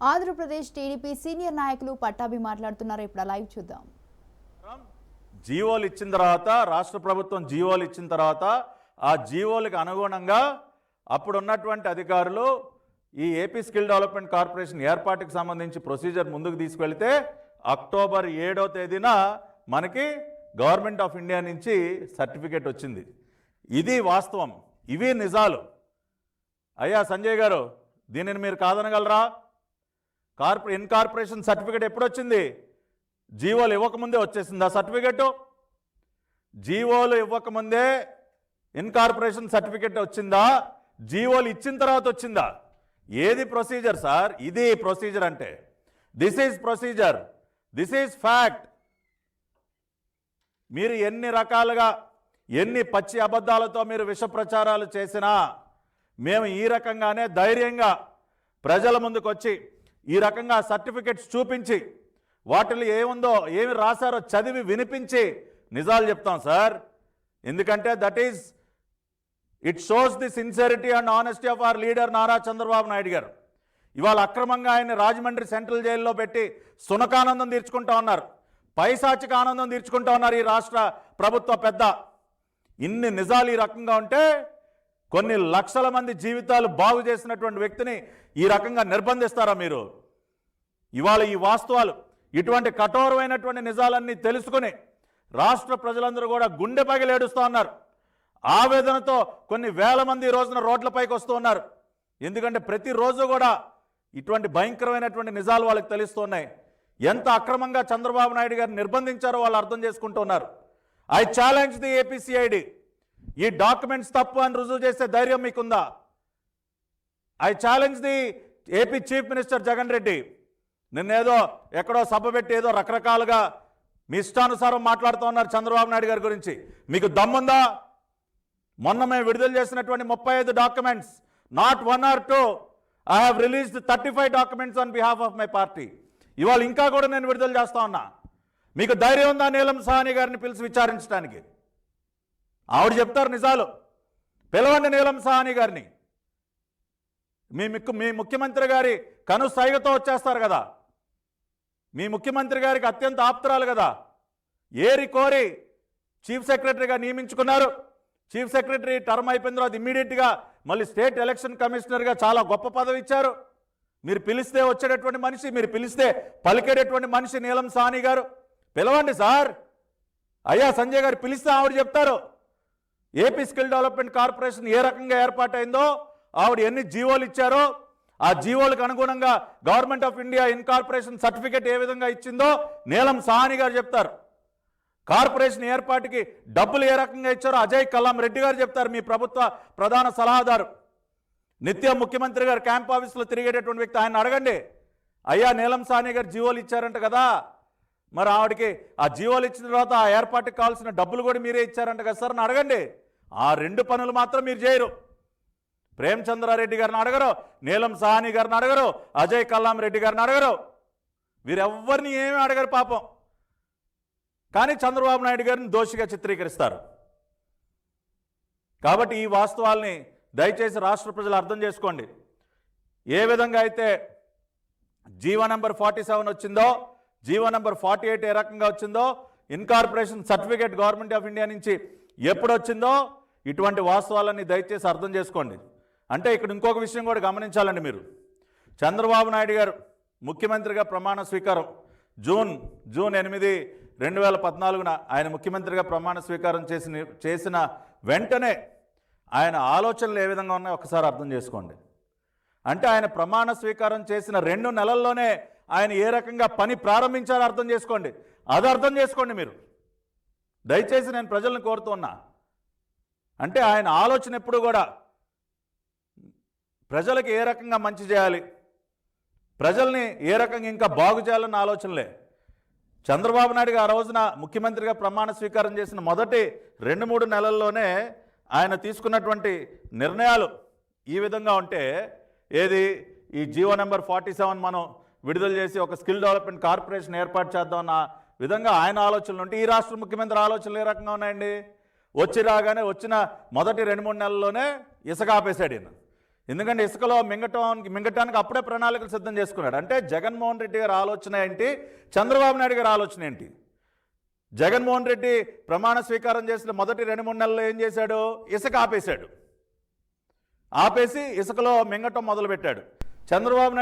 Andhra Pradesh TDP senior నాయకులు పట్టాభి మాట్లాడుతున్నారు. ఇప్పుడు లైవ్ చూద్దాం. జీవోలు ఇచ్చిన తర్వాత రాష్ట్ర ప్రభుత్వం జీవోలు ఇచ్చిన తర్వాత ఆ జీవోలకు అనుగుణంగా అప్పుడు ఉన్నటువంటి అధికారులు ఈ ఏపీ స్కిల్ డెవలప్మెంట్ కార్పొరేషన్ ఏర్పాటుకు సంబంధించి ప్రొసీజర్ ముందుకు తీసుకెళ్తే అక్టోబర్ ఏడో తేదీన మనకి గవర్నమెంట్ ఆఫ్ ఇండియా నుంచి సర్టిఫికేట్ వచ్చింది. ఇది వాస్తవం. ఇవి నిజాలు. అయ్యా సంజయ్ గారు దీనిని మీరు కాదనగలరా? కార్పొరే ఇన్కార్పొరేషన్ సర్టిఫికేట్ ఎప్పుడు వచ్చింది జీవోలు ఇవ్వకముందే వచ్చేసింది ఆ సర్టిఫికెట్? జీవోలు ఇవ్వకముందే ఇన్కార్పొరేషన్ సర్టిఫికెట్ వచ్చిందా? జీవోలు ఇచ్చిన తర్వాత వచ్చిందా? ఏది ప్రొసీజర్ సార్? ఇది ప్రొసీజర్ అంటే. This is procedure. This is fact. మీరు ఎన్ని రకాలుగా ఎన్ని పచ్చి అబద్ధాలతో మీరు విష ప్రచారాలు చేసినా మేము ఈ రకంగానే ధైర్యంగా ప్రజల ముందుకు వచ్చి ఈ రకంగా సర్టిఫికెట్స్ చూపించి వాటిలో ఏముందో ఏమి రాశారో చదివి వినిపించి నిజాలు చెప్తాం సార్. ఎందుకంటే that is it shows the sincerity and honesty of our leader Nara Chandrababu Naidu garu. ఇవాళ అక్రమంగా ఆయన రాజమండ్రి సెంట్రల్ జైల్లో పెట్టి సునకానందం తీర్చుకుంటా ఉన్నారు. పైశాచిక ఆనందం తీర్చుకుంటా ఉన్నారు ఈ రాష్ట్ర ప్రభుత్వ పెద్ద. ఇన్ని నిజాలు ఈ రకంగా ఉంటే కొన్ని లక్షల మంది జీవితాలు బాగు చేసినటువంటి వ్యక్తిని ఈ రకంగా నిర్బంధిస్తారా మీరు? ఇవాళ ఈ వాస్తవాలు ఇటువంటి కఠోరమైనటువంటి నిజాలన్నీ తెలుసుకుని రాష్ట్ర ప్రజలందరూ కూడా గుండె పగిలేడుస్తూ ఉన్నారు. ఆవేదనతో కొన్ని వేల మంది రోజున రోడ్లపైకి వస్తూ ఉన్నారు. ఎందుకంటే ప్రతిరోజు కూడా ఇటువంటి భయంకరమైనటువంటి నిజాలు వాళ్ళకి తెలుస్తున్నాయి ఎంత అక్రమంగా చంద్రబాబు నాయుడు గారు నిర్బంధించారో వాళ్ళు అర్థం చేసుకుంటున్నారు ఐ ఛాలెంజ్ ది ఏపీసీఐడి ఈ డాక్యుమెంట్స్ తప్పు అని రుజువు చేసే ధైర్యం మీకుందా? I challenge the AP chief minister Jagan Reddy. నిన్నేదో ఎక్కడో సభ పెట్టి ఏదో రకరకాలుగా మీ ఇష్టానుసారం మాట్లాడుతూ ఉన్నారు చంద్రబాబు నాయుడు గారి గురించి. మీకు దమ్ముందా? మొన్న మేము విడుదల చేసినటువంటి ముప్పై ఐదు documents not one or two. I have released thirty five documents on behalf of my party. ఇవాళ ఇంకా కూడా నేను విడుదల చేస్తా ఉన్నా. మీకు ధైర్యం ఉందా నీలం సాహని గారిని పిలిచి విచారించడానికి? ఆవిడ చెప్తారు నిజాలు. పిలవండి నీలం సాహని గారిని. మీ మిక్కు మీ ముఖ్యమంత్రి గారి కను సైగతో వచ్చేస్తారు కదా. మీ ముఖ్యమంత్రి గారికి అత్యంత ఆప్తురాలు కదా. ఏరి కోరి చీఫ్ సెక్రటరీగా నియమించుకున్నారు. చీఫ్ సెక్రటరీ టర్మ్ అయిపోయిన తర్వాత ఇమ్మీడియట్గా మళ్ళీ స్టేట్ ఎలక్షన్ కమిషనర్గా చాలా గొప్ప పదవి ఇచ్చారు. మీరు పిలిస్తే వచ్చేటటువంటి మనిషి మీరు పిలిస్తే పలికేటటువంటి మనిషి నీలం సాని గారు. పిలవండి సార్. అయ్యా సంజయ్ గారు పిలిస్తే ఆవిడ చెప్తారు. ఏపీ స్కిల్ డెవలప్మెంట్ కార్పొరేషన్ ఏ రకంగా ఏర్పాటైందో ఆవిడ ఎన్ని జీవోలు ఇచ్చారో ఆ జీవోలకు అనుగుణంగా government of India incorporation certificate ఏ విధంగా ఇచ్చిందో నీలం సాహని గారు చెప్తారు. కార్పొరేషన్ ఏర్పాటుకి డబ్బులు ఏ రకంగా ఇచ్చారో అజయ్ కలాం రెడ్డి గారు చెప్తారు మీ ప్రభుత్వ ప్రధాన సలహాదారు. నిత్యం ముఖ్యమంత్రి గారు క్యాంప్ ఆఫీస్లో తిరిగేటటువంటి వ్యక్తి ఆయన అడగండి. అయ్యా నీలం సాహని గారు జీవోలు ఇచ్చారంట కదా. మరి ఆవిడకి ఆ జీవోలు ఇచ్చిన తర్వాత ఆ ఏర్పాటుకి కావాల్సిన డబ్బులు కూడా మీరే ఇచ్చారంట కదా సార్ అని అడగండి. ఆ రెండు పనులు మాత్రం మీరు చేయరు. ప్రేమచంద్రారెడ్డి గారిని అడగరు నీలం సాహని గారిని అడగరు అజయ్ కల్లాం రెడ్డి గారిని అడగరు. వీరెవ్వరిని ఏమీ అడగరు పాపం. కానీ చంద్రబాబు నాయుడు గారిని దోషిగా చిత్రీకరిస్తారు. కాబట్టి ఈ వాస్తవాల్ని దయచేసి రాష్ట్ర ప్రజలు అర్థం చేసుకోండి. ఏ విధంగా అయితే జీవో నెంబర్ ఫార్టీ సెవెన్ వచ్చిందో జీవో నెంబర్ ఫార్టీ ఎయిట్ ఏ రకంగా వచ్చిందో incorporation certificate government of India నుంచి ఎప్పుడు వచ్చిందో ఇటువంటి వాస్తవాలన్నీ దయచేసి అర్థం చేసుకోండి. అంటే ఇక్కడ ఇంకొక విషయం కూడా గమనించాలండి మీరు. చంద్రబాబు నాయుడు గారు ముఖ్యమంత్రిగా ప్రమాణ స్వీకారం జూన్ జూన్ ఎనిమిది రెండు వేల పద్నాలుగున ఆయన ముఖ్యమంత్రిగా ప్రమాణ స్వీకారం చేసిన చేసిన వెంటనే ఆయన ఆలోచనలు ఏ విధంగా ఉన్నాయో ఒకసారి అర్థం చేసుకోండి. అంటే ఆయన ప్రమాణ స్వీకారం చేసిన రెండు నెలల్లోనే ఆయన ఏ రకంగా పని ప్రారంభించారో అర్థం చేసుకోండి. అది అర్థం చేసుకోండి మీరు. దయచేసి నేను ప్రజలను కోరుతున్నా అంటే ఆయన ఆలోచన ఎప్పుడు కూడా ప్రజలకు ఏ రకంగా మంచి చేయాలి ప్రజల్ని ఏ రకంగా ఇంకా బాగు చేయాలన్న ఆలోచనలే. చంద్రబాబు నాయుడు ఆ రోజున ముఖ్యమంత్రిగా ప్రమాణ స్వీకారం చేసిన మొదటి రెండు మూడు నెలల్లోనే ఆయన తీసుకున్నటువంటి నిర్ణయాలు ఈ విధంగా ఉంటే ఏది? ఈ జీవో నెంబర్ ఫార్టీ సెవెన్ మనం విడుదల చేసి ఒక స్కిల్ డెవలప్మెంట్ కార్పొరేషన్ ఏర్పాటు చేద్దామన్న విధంగా ఆయన ఆలోచనలు ఉంటే ఈ రాష్ట్ర ముఖ్యమంత్రి ఆలోచనలు ఏ రకంగా ఉన్నాయండి? వచ్చి రాగానే వచ్చిన మొదటి రెండు మూడు నెలల్లోనే ఇసుక ఆపేశాడు ఈయన. ఎందుకంటే ఇసుకలో మింగటానికి మింగటానికి అప్పుడే ప్రణాళికలు సిద్ధం చేసుకున్నాడు. అంటే జగన్మోహన్ రెడ్డి గారి ఆలోచన ఏంటి? చంద్రబాబు నాయుడు గారి ఆలోచన ఏంటి? జగన్మోహన్ రెడ్డి ప్రమాణ స్వీకారం చేసిన మొదటి రెండు మూడు నెలల్లో ఏం చేశాడు? ఇసుక ఆపేశాడు. ఆపేసి ఇసుకలో మింగటం మొదలుపెట్టాడు. చంద్రబాబు నాయుడు